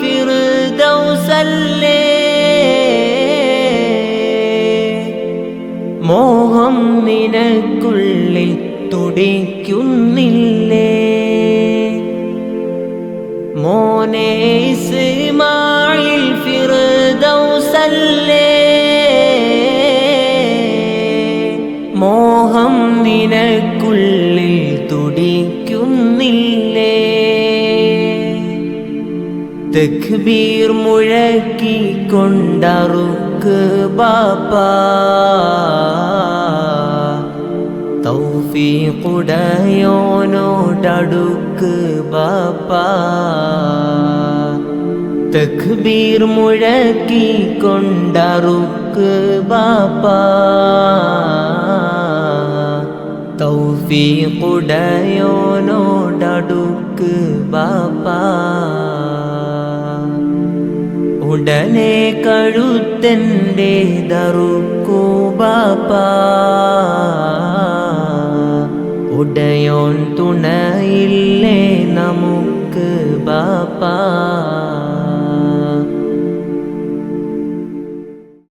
ഫിർദൗസല്ലേ? മോഹം നിനക്കുള്ളിൽ തുടിക്കുന്നില്ലേ? മോനെ ഇസ്മായിൽ ഫിർദൗസല്ലേ? മോഹം നിനക്കുള്ളിൽ തുടിക്കുന്നില്ലേ തക്ബീർ മുഴക്കി കൊണ്ടറുക്ക് ബാപ്പ. തൗഫീഖുടയോനോടടുക്ക് ബാപ്പ. തക്ബീർ മുഴക്കി കൊണ്ടറുക്ക് ബാപ്പ. തൗഫീഖുടയോനോടടുക്ക് ബാപ്പ. ഉടനെ കഴുത്തന്റെ ദറുക്കൂ ബാപ്പ. ഉടയോൻ തുണയില്ലേ നമുക്ക് ബാപ്പ.